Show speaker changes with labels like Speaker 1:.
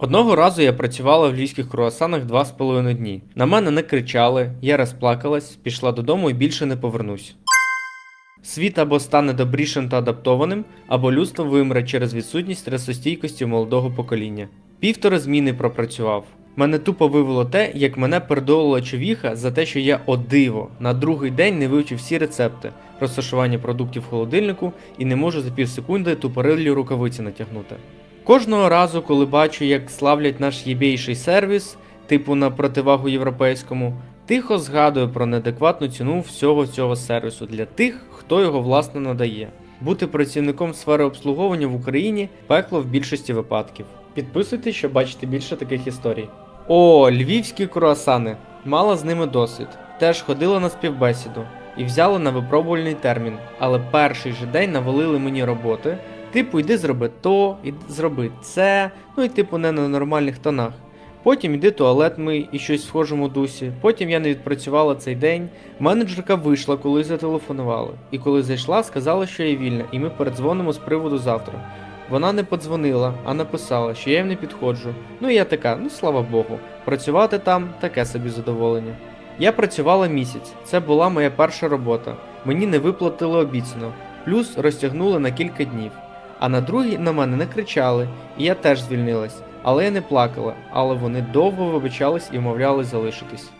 Speaker 1: Одного разу я працювала в львівських круасанах два з половиною дні. На мене не кричали, я розплакалась, пішла додому і більше не повернусь. Світ або стане добрішим та адаптованим, або людство вимре через відсутність стресостійкості молодого покоління. Півтори зміни пропрацював. Мене тупо вивело те, як мене передолила човіха за те, що я о диво на другий день не вивчив всі рецепти, розташування продуктів в холодильнику і не можу за півсекунди тупориллі рукавиці натягнути. Кожного разу, коли бачу, як славлять наш єбейший сервіс, типу на противагу європейському, тихо згадую про неадекватну ціну всього цього сервісу для тих, хто його власне надає. Бути працівником сфери обслуговування в Україні пекло в більшості випадків. Підписуйтесь, щоб бачити більше таких історій. О, львівські круасани. Мала з ними досвід. Теж ходила на співбесіду і взяли на випробувальний термін, але перший же день навалили мені роботи. Типу, йди зроби то, іди зроби це, ну і типу не на нормальних тонах. Потім йди туалет мий і щось в схожому дусі. Потім я не відпрацювала цей день. Менеджерка вийшла, коли зателефонували. І коли зайшла, сказала, що я вільна, і ми передзвонимо з приводу завтра. Вона не подзвонила, а написала, що я їм не підходжу. Ну і я така, ну слава Богу, працювати там таке собі задоволення. Я працювала місяць, це була моя перша робота. Мені не виплатили обіцяно, плюс розтягнули на кілька днів. А на другій на мене не кричали, і я теж звільнилась. Але я не плакала, але вони довго вибачались і вмовляли залишитись.